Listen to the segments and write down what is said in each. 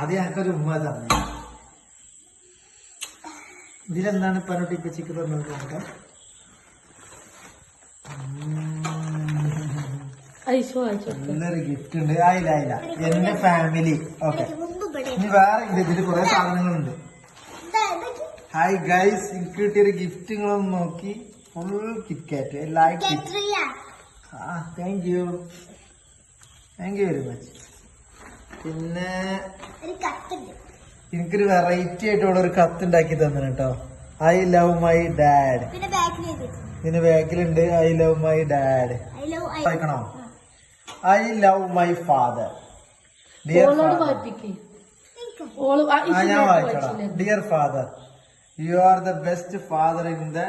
ആദ്യം ഞങ്ങൾക്കൊരു ഉമ്മ തന്നെ. ഇതിലെന്താണ് പനോട്ടി ഇപ്പച്ചിക്ക് പറഞ്ഞത് നോക്കാം അയച്ചു അയച്ചു നല്ലൊരു ഗിഫ്റ്റ് ഉണ്ട്. ആയില്ല ആയില്ല. എന്റെ ഫാമിലി ഓക്കെ ഇനി വേറെ ഇതിൽ ഇതിൽ കുറെ സാധനങ്ങളുണ്ട്. ഹായ് ഗൈസ് എനിക്ക് കിട്ടിയൊരു ഗിഫ്റ്റ് നിങ്ങളൊന്ന് നോക്കി ഫുൾ കിറ്റ്കാറ്റ് എല്ലാ കിറ്റ് ആ. Thank you thank you very much പിന്നെ എനിക്കൊരു വെറൈറ്റി ആയിട്ടുള്ള ഒരു കത്ത് ഉണ്ടാക്കി തന്നെ കേട്ടോ ഐ ലവ് മൈ ഡാഡ് പിന്നെ ബാക്കിലുണ്ട് I love my dad I love I വായിക്കണോ? I love my father dear father ഞാൻ dear father you are the best father in the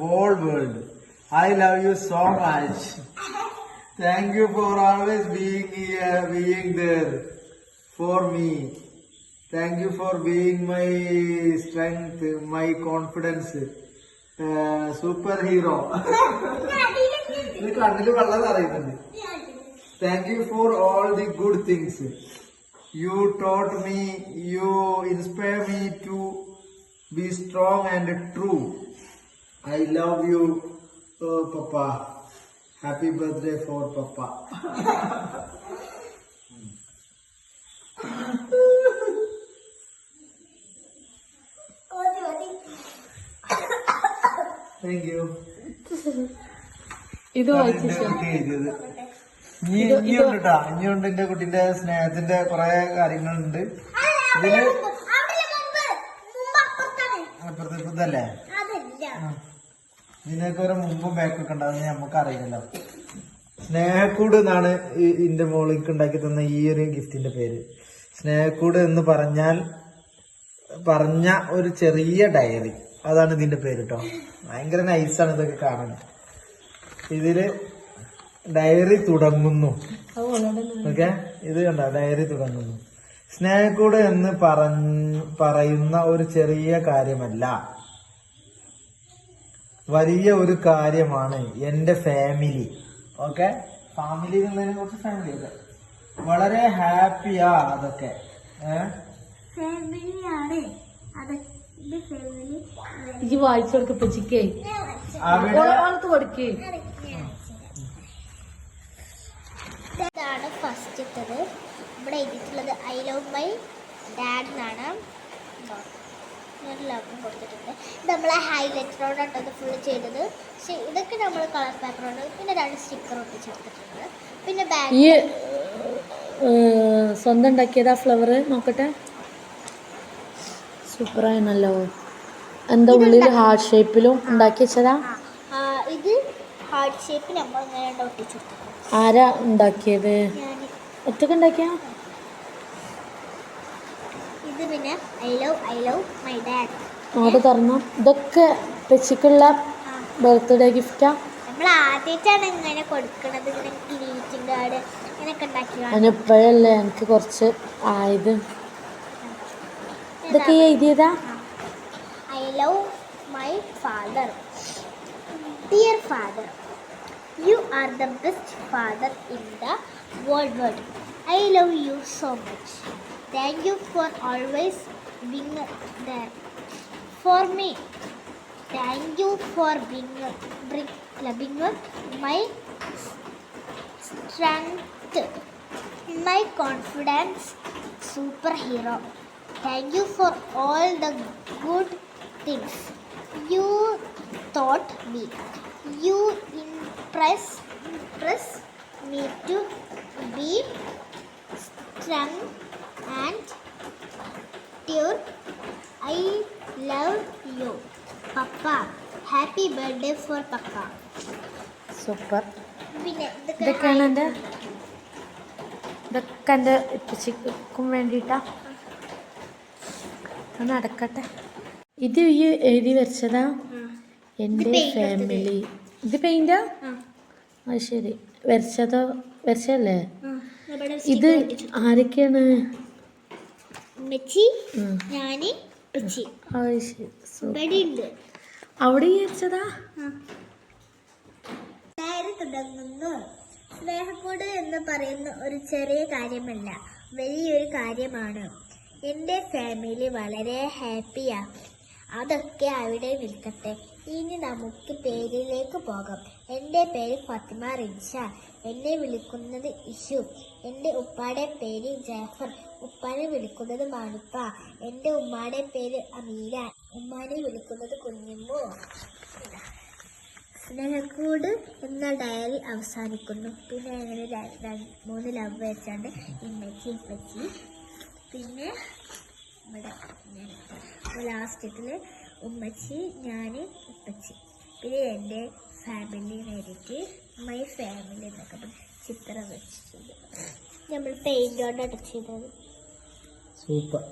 whole world I love you so much thank you for always being being there for me thank you for being my strength my confidence super hero ഇത് കണ്ണിൽ വെള്ളം അറിയുന്നുണ്ട് Thank you for all the good things. You taught me, you inspire me be strong and true. I love you, oh, Papa. Happy birthday for Papa. Thank you. ഇത് ഇനിയുണ്ട് കേട്ടാ ഇനിയുണ്ട് എന്റെ കുട്ടിന്റെ സ്നേഹത്തിന്റെ കുറെ കാര്യങ്ങളുണ്ട് ഇതിൽ അവിടെ മുമ്പ് മുമ്പ് അപ്പുറത്താണ് അപ്പുറത്തെ ഇതല്ലേ അതല്ല. ഇതിനൊക്കെ ഒരു മുമ്പും ബാക്കൊക്കെ ഉണ്ടാവും നമുക്ക് അറിയില്ലല്ലോ. സ്നേഹക്കൂട് എന്നാണ് ഈ ഇന്റെ മോളിക്ക് ഉണ്ടാക്കി തന്ന ഈ ഒരു ഗിഫ്റ്റിന്റെ പേര്. സ്നേഹക്കൂട് എന്ന് പറഞ്ഞാൽ പറഞ്ഞ ഒരു ചെറിയ ഡയറി. അതാണ് ഇതിന്റെ പേര് കേട്ടോ ഭയങ്കര നൈസാണ് ഇതൊക്കെ കാണുന്നത് ഇതിൽ ഡയറി തുടങ്ങുന്നു. ഓക്കെ? ഇത് കണ്ട? ഡയറി തുടങ്ങുന്നു. സ്നേഹക്കൂട് എന്ന് പറഞ്ഞ പറയുന്ന ഒരു ചെറിയ കാര്യമല്ല. വലിയ ഒരു കാര്യമാണ് എന്റെ ഫാമിലി ഓക്കെ ഫാമിലി എന്നുള്ളതിനെ കുറിച്ച് ഫാമിലി ഒക്കെ. വളരെ ഹാപ്പിയാ അതൊക്കെ. ഇജ്ജ് വായിച്ചു കൊടുക്ക ഇപ്പച്ചിക്കേ അവിടെ ഓളത്ത് കൊടുക്കേ. ഇതാണ് ഫസ്റ്റത്തത് ഇവിടെ എഴുതിയിട്ടുള്ളത് ഐ ലവ് മൈ ഡാഡ് എന്നാണ്. ലവ് കൊടുത്തിട്ടുണ്ട്. ഇത് നമ്മളെ ഹൈലൈറ്ററോടാണ് ഇത് ഫുള്ള് ചെയ്തത്. പക്ഷേ ഇതൊക്കെ നമ്മൾ കളർ പേപ്പറോട് പിന്നെ രണ്ട് സ്റ്റിക്കർ ഒട്ടി ചേർത്തിട്ടുണ്ട് പിന്നെ ബാഗ് സ്വന്തം ഉണ്ടാക്കിയതാ ഫ്ലവർ നോക്കട്ടെ. സൂപ്പറായിരുന്നല്ലോ എന്താ ഉള്ളിൽ ഹാർട്ട് ഷേപ്പിലും ഉണ്ടാക്കി വെച്ചതാ? ഇത് ഹാർട്ട് ഷേപ്പ് നമ്മൾ ഇങ്ങനെ ആരാ ഉണ്ടാക്കിയത്? ഒറ്റയ്ക്ക് ഉണ്ടാക്കിയ? ഇത് പിന്നെ I love I love my dad അങ്ങോട്ട് തുറന്നു ഇതൊക്കെ പെച്ചിക്കുള്ള ബർത്ത്ഡേ ഗിഫ്റ്റാ നമ്മൾ ആദ്യമായിട്ടാണ് ഇങ്ങനെ കൊടുക്കണത്. ഇങ്ങനെ ഗ്രീറ്റിംഗ് കാർഡ് ഇങ്ങനെയൊക്കെ ഉണ്ടാക്കി അതിനിപ്പോഴല്ലേ എനിക്ക് കുറച്ച് ആയത്? ഇതൊക്കെ എഴുതിയതാ? I love my father dear father you are the best father in the world world I love you so much Thank you for always being there for me. Thank you for being, bring, being my strength, my confidence, superhero. Thank you for all the good things you taught me. You impress, impress me to be strong. And pure. I love you, Papa. Happy birthday for Papa. Super പിന്നെ ഇതൊക്കെയാണ് എന്റെ ഇതൊക്കെ എന്റെ ഇപ്പച്ചിക്കും വേണ്ടിയിട്ടാ. ഒന്ന് നടക്കട്ടെ. ഇത് ഈ എഴുതി വരച്ചതാ എന്റെ ഫാമിലി ഇത് പെയിന്റാ അത് ശരി. വരച്ചതോ വരച്ചല്ലേ ഇത് ആരൊക്കെയാണ്? ഉമ്മച്ചി ഉം. ഞാൻ അവിടെ വിചാരിച്ചതാ നേരെ തുടങ്ങുന്നു. സ്നേഹക്കൂട് എന്ന് പറയുന്ന ഒരു ചെറിയ കാര്യമല്ല വലിയൊരു കാര്യമാണ്. എന്റെ ഫാമിലി വളരെ ഹാപ്പിയാ അതൊക്കെ അവിടെ നിൽക്കട്ടെ. ഇനി നമുക്ക് പേരിലേക്ക് പോകാം. എന്റെ പേര് ഫാത്തിമ റിൻഷ. എന്നെ വിളിക്കുന്നത് ഇഷു. എന്റെ ഉപ്പാടെ പേര് ജാഫർ. ഉപ്പാനെ വിളിക്കുന്നത് മാണിപ്പ. എന്റെ ഉമ്മാടെ പേര് അമീര ഉമ്മാനെ വിളിക്കുന്നത് കുഞ്ഞിമ്മു. സ്നേഹക്കൂട് എന്ന ഡയറി അവസാനിക്കുന്നു. പിന്നെ അങ്ങനെ മൂന്ന് ലവ് വെച്ചാണ്ട് ഇമ്മച്ചി ഇപ്പച്ചി പിന്നെ ഇവിടെ ലാസ്റ്റത്തിൽ ഉമ്മച്ചി ഞാൻ ഉപ്പച്ചി. പിന്നെ എന്റെ ഫാമിലി നേരിട്ട് മൈ ഫാമിലി എന്നൊക്കെ ചിത്രം വെച്ചിട്ടുണ്ട് നമ്മൾ പെയിന്റ് കൊണ്ട് അടച്ചിരുന്നത് സൂപ്പർ